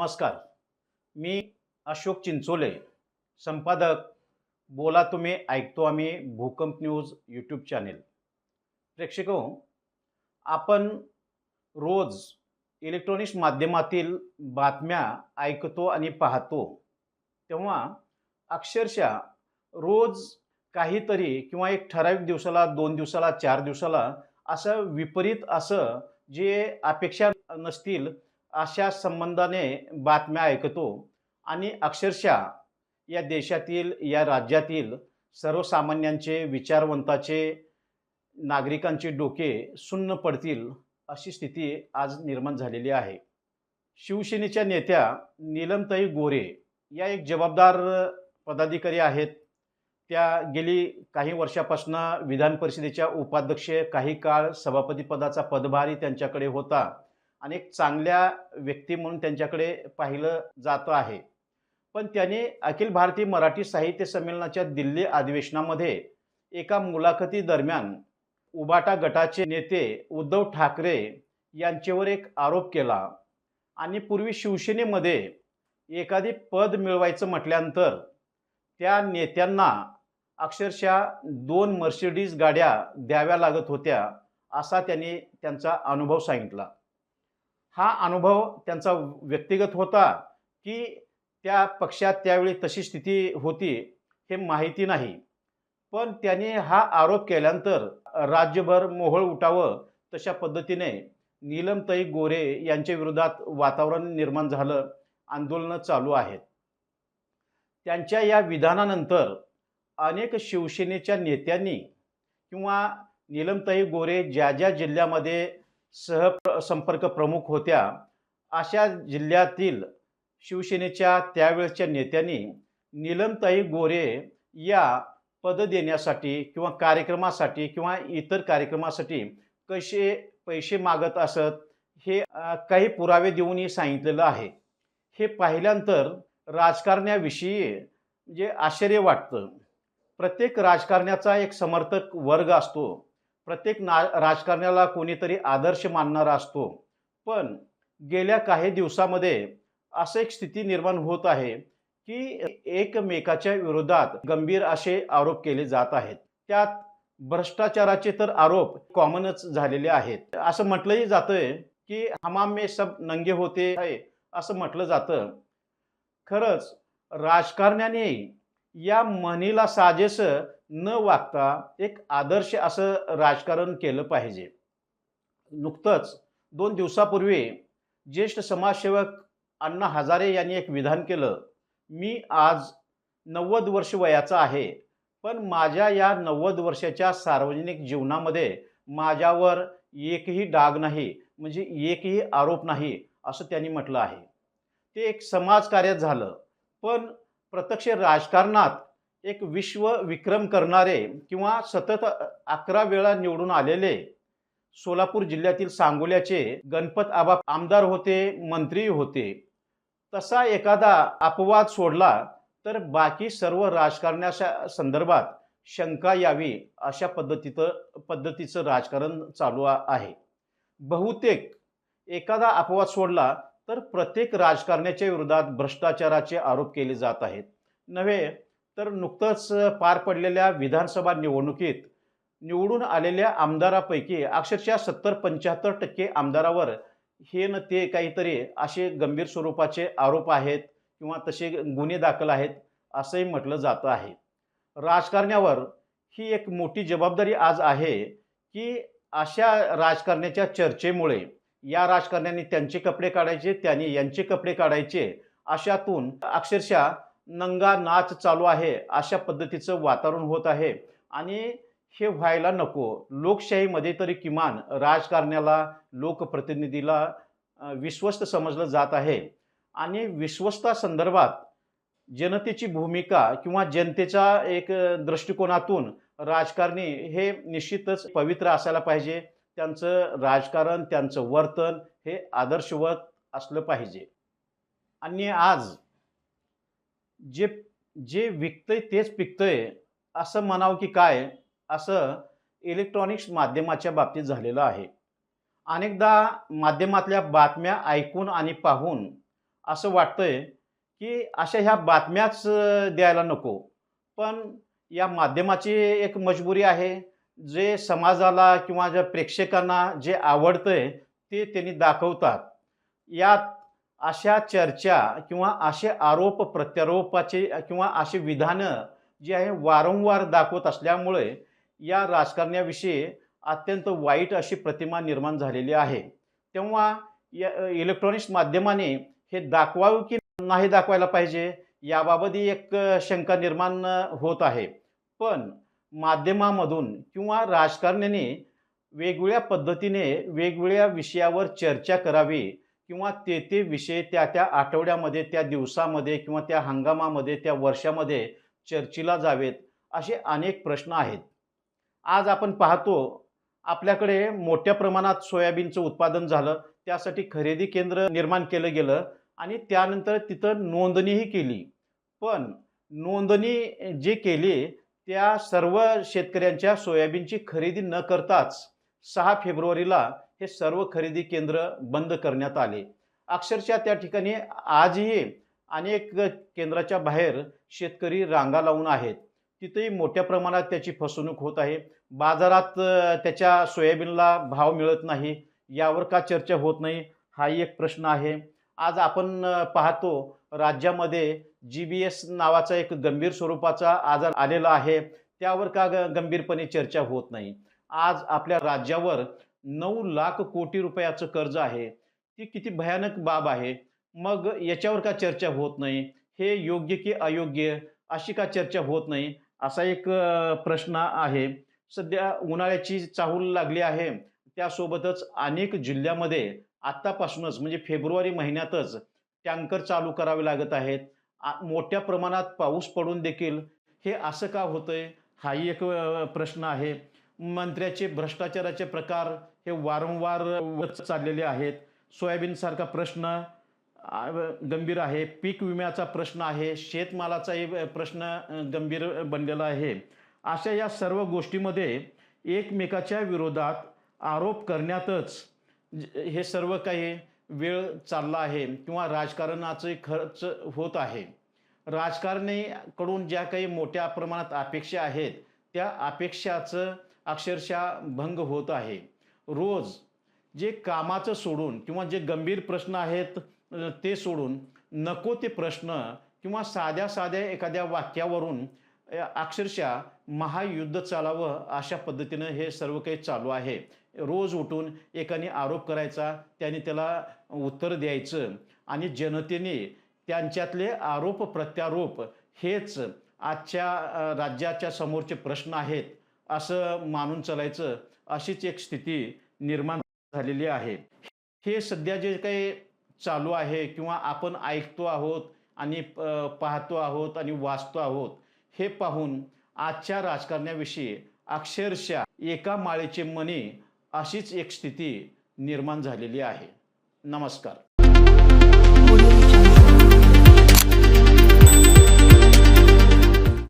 नमस्कार. मी अशोक चिंचोले संपादक. बोला तुम्ही ऐकतो आम्ही भूकंप न्यूज यूट्यूब चॅनेल प्रेक्षको आपण रोज इलेक्ट्रॉनिक्स माध्यमातील बातम्या ऐकतो आणि पाहतो तेव्हा अक्षरशः रोज काहीतरी किंवा एक ठराविक दिवसाला दोन दिवसाला चार दिवसाला असं विपरीत असं जे अपेक्षा नसतील अशा संबंधाने बातम्या ऐकतो आणि अक्षरशः या देशातील या राज्यातील सर्वसामान्यांचे विचारवंताचे नागरिकांचे डोके सुन्न पडतील अशी स्थिती आज निर्माण झालेली आहे. शिवसेनेच्या नेत्या नीलमताई गोरे या एक जबाबदार पदाधिकारी आहेत. त्या गेली काही वर्षापासून विधान परिषदेच्या उपाध्यक्ष काही काळ सभापतीपदाचा पदभारी पदभारही त्यांच्याकडे होता. आणि एक चांगल्या व्यक्ती म्हणून त्यांच्याकडे पाहिलं जातं आहे. पण त्याने अखिल भारतीय मराठी साहित्य संमेलनाच्या दिल्ली अधिवेशनामध्ये एका मुलाखतीदरम्यान उबाटा गटाचे नेते उद्धव ठाकरे यांच्यावर एक आरोप केला आणि पूर्वी शिवसेनेमध्ये एखादी पद मिळवायचं म्हटल्यानंतर त्या नेत्यांना अक्षरशः दोन मर्सिडीज गाड्या द्याव्या लागत होत्या असा त्यांनी त्यांचा अनुभव सांगितला. हा अनुभव त्यांचा व्यक्तिगत होता की त्या पक्षात त्यावेळी तशी स्थिती होती हे माहिती नाही. पण त्याने हा आरोप केल्यानंतर राज्यभर मोहळ उठावं तशा पद्धतीने नीलमताई गोरे यांच्या विरोधात वातावरण निर्माण झालं आंदोलनं चालू आहेत. त्यांच्या या विधानानंतर अनेक शिवसेनेच्या नेत्यांनी किंवा नीलमताई गोरे ज्या ज्या जिल्ह्यामध्ये सह संपर्क प्रमुख होत्या. अशा जिल्ह्यातील शिवसेनेच्या त्यावेळच्या नेत्यांनी नीलमताई गोरे या पद देण्यासाठी किंवा कार्यक्रमासाठी किंवा इतर कार्यक्रमासाठी कसे पैसे मागत असत हे काही पुरावे देऊनही सांगितलेलं आहे. हे पाहिल्यानंतर राजकारण्याविषयी म्हणजे आश्चर्य वाटतं. प्रत्येक राजकारण्याचा एक समर्थक वर्ग असतो. प्रत्येक ना राजकारण्याला कोणीतरी आदर्श मानणारा असतो. पण गेल्या काही दिवसामध्ये असं एक स्थिती निर्माण होत आहे की एकमेकाच्या विरोधात गंभीर असे आरोप केले जात आहेत. त्यात भ्रष्टाचाराचे तर आरोप कॉमनच झालेले आहेत. असं म्हटलंही जातंय की हमाम में सब नंगे होते आहे असं म्हटलं जातं. खरंच राजकारण्याने या म्हणीला साजेस न वागता एक आदर्श असं राजकारण केलं पाहिजे. नुकतंच दोन दिवसापूर्वी ज्येष्ठ समाजसेवक अण्णा हजारे यांनी एक विधान केलं मी आज नव्वद वर्ष वयाचा आहे पण माझ्या या नव्वद वर्षाच्या सार्वजनिक जीवनामध्ये माझ्यावर एकही डाग नाही म्हणजे एकही आरोप नाही असं त्यांनी म्हटलं आहे. ते एक समाजकार्यात झालं पण प्रत्यक्ष राजकारणात एक विश्व विक्रम करणारे किंवा सतत अकरा वेळा निवडून आलेले सोलापूर जिल्ह्यातील सांगोल्याचे गणपत आबा आमदार होते मंत्री होते. तसा एखादा अपवाद सोडला तर बाकी सर्व राजकारणाच्या संदर्भात शंका यावी अशा पद्धतीचं पद्धतीचं राजकारण चालू आहे. बहुतेक एखादा अपवाद सोडला तर प्रत्येक राजकारण्याच्या विरोधात भ्रष्टाचाराचे आरोप केले जात आहेत. नव्हे तर नुकतंच पार पडलेल्या विधानसभा निवडणुकीत निवडून आलेल्या आमदारापैकी अक्षरशः सत्तर पंच्याहत्तर टक्के आमदारावर हे न ते काहीतरी असे गंभीर स्वरूपाचे आरोप आहेत किंवा तसे गुन्हे दाखल आहेत असंही म्हटलं जातं आहे. राजकारण्यावर ही एक मोठी जबाबदारी आज आहे की अशा राजकारण्याच्या चर्चेमुळे या राजकारण्याने त्यांचे कपडे काढायचे त्यांनी यांचे कपडे काढायचे. अशातून अक्षरशः नंगा नाच चालू आहे. अशा पद्धतीचं वातावरण होत आहे. आणि हे व्हायला नको. लोकशाहीमध्ये तरी किमान राजकारण्याला लोकप्रतिनिधीला विश्वस्त समजलं जात आहे. आणि विश्वस्तासंदर्भात जनतेची भूमिका किंवा जनतेच्या एक दृष्टिकोनातून राजकारणी हे निश्चितच पवित्र असायला पाहिजे. त्यांचं राजकारण त्यांचं वर्तन हे आदर्शवत असलं पाहिजे. आणि आज जे जे विकतंय तेच पिकतंय असं म्हणावं की काय? असं इलेक्ट्रॉनिक्स माध्यमाच्या बाबतीत झालेलं आहे. अनेकदा माध्यमातल्या बातम्या ऐकून आणि पाहून असं वाटतंय की अशा ह्या बातम्याच द्यायला नको. पण या माध्यमाची एक मजबुरी आहे. जे समाजाला किंवा ज्या प्रेक्षकांना जे आवडतंय ते त्यांनी दाखवतात. यात अशा चर्चा किंवा असे आरोप प्रत्यारोपाचे किंवा असे विधानं जी आहे वारंवार दाखवत असल्यामुळे या राजकारण्याविषयी अत्यंत वाईट अशी प्रतिमा निर्माण झालेली आहे. तेव्हा या इलेक्ट्रॉनिक्स माध्यमाने हे दाखवावं की नाही दाखवायला पाहिजे याबाबतही एक शंका निर्माण होत आहे. पण माध्यमामधून किंवा राजकारण्याने वेगवेगळ्या पद्धतीने वेगवेगळ्या विषयावर चर्चा करावी किंवा ते ते विषय त्या त्या आठवड्यामध्ये त्या दिवसामध्ये किंवा त्या हंगामामध्ये त्या वर्षामध्ये चर्चेला जावेत असे अनेक प्रश्न आहेत. आज आपण पाहतो आपल्याकडे मोठ्या प्रमाणात सोयाबीनचं उत्पादन झालं त्यासाठी खरेदी केंद्र निर्माण केलं गेलं आणि त्यानंतर तिथं नोंदणीही केली. पण नोंदणी जी केली त्या सर्व शेतकऱ्यांच्या सोयाबीनची खरेदी न करताच सहा फेब्रुवारीला हे सर्व खरेदी केंद्र बंद करण्यात आले. अक्षरशः त्या ठिकाणी आजही अनेक केंद्राच्या बाहेर शेतकरी रांगा लावून आहेत. तिथेही मोठ्या प्रमाणात त्याची फसवणूक होत आहे. बाजारात त्याच्या सोयाबीनला भाव मिळत नाही. यावर का चर्चा होत नाही? हाही एक प्रश्न आहे. आज आपण पाहतो राज्यामध्ये जी बी एस नावाचा एक गंभीर स्वरूपाचा आजार आलेला आहे. त्यावर का ग गंभीरपणे चर्चा होत नाही. आज आपल्या राज्यावर नऊ लाख कोटी रुपयाचं कर्ज आहे. ती किती भयानक बाब आहे. मग याच्यावर का चर्चा होत नाही? हे योग्य की अयोग्य? अशी का चर्चा होत नाही? असा एक प्रश्न आहे. सध्या उन्हाळ्याची चाहूल लागली आहे. त्यासोबतच अनेक जिल्ह्यामध्ये आत्तापासूनच म्हणजे फेब्रुवारी महिन्यातच टँकर चालू करावे लागत आहेत. आ- मोठ्या प्रमाणात पाऊस पडून देखील हे असं का होतंय? हाही एक प्रश्न आहे. मंत्र्याचे भ्रष्टाचाराचे प्रकार हे वारंवार चाललेले आहेत. सोयाबीनसारखा प्रश्न गंभीर आहे. पीक विम्याचा प्रश्न आहे. शेतमालाचाही प्रश्न गंभीर बनलेला आहे. अशा या सर्व गोष्टीमध्ये एकमेकाच्या विरोधात आरोप करण्यातच हे सर्व काही वेळ चालला आहे किंवा राजकारणाचे खर्च होत आहे. राजकारणीकडून ज्या काही मोठ्या प्रमाणात अपेक्षा आहेत त्या अपेक्षाचं अक्षरशः भंग होत आहे. रोज जे कामाचं सोडून किंवा जे गंभीर प्रश्न आहेत ते सोडून नको ते प्रश्न किंवा साध्या साध्या एखाद्या वाक्यावरून अक्षरशः महायुद्ध चालावं अशा पद्धतीनं हे सर्व काही चालू आहे. रोज उठून एकाने आरोप करायचा त्याने त्याला उत्तर द्यायचं आणि जनतेने त्यांच्यातले आरोप प्रत्यारोप हेच आजच्या राज्याच्या समोरचे प्रश्न आहेत असं मानून चालायचं अशीच एक स्थिती निर्माण झालेली आहे. हे सध्या जे काही चालू आहे किंवा आपण ऐकतो आहोत आणि पाहतो आहोत आणि वाचतो आहोत हे पाहून आजच्या राजकारण्याविषयी अक्षरशः एका माळेचे मनी अशीच एक स्थिती निर्माण झालेली आहे. नमस्कार.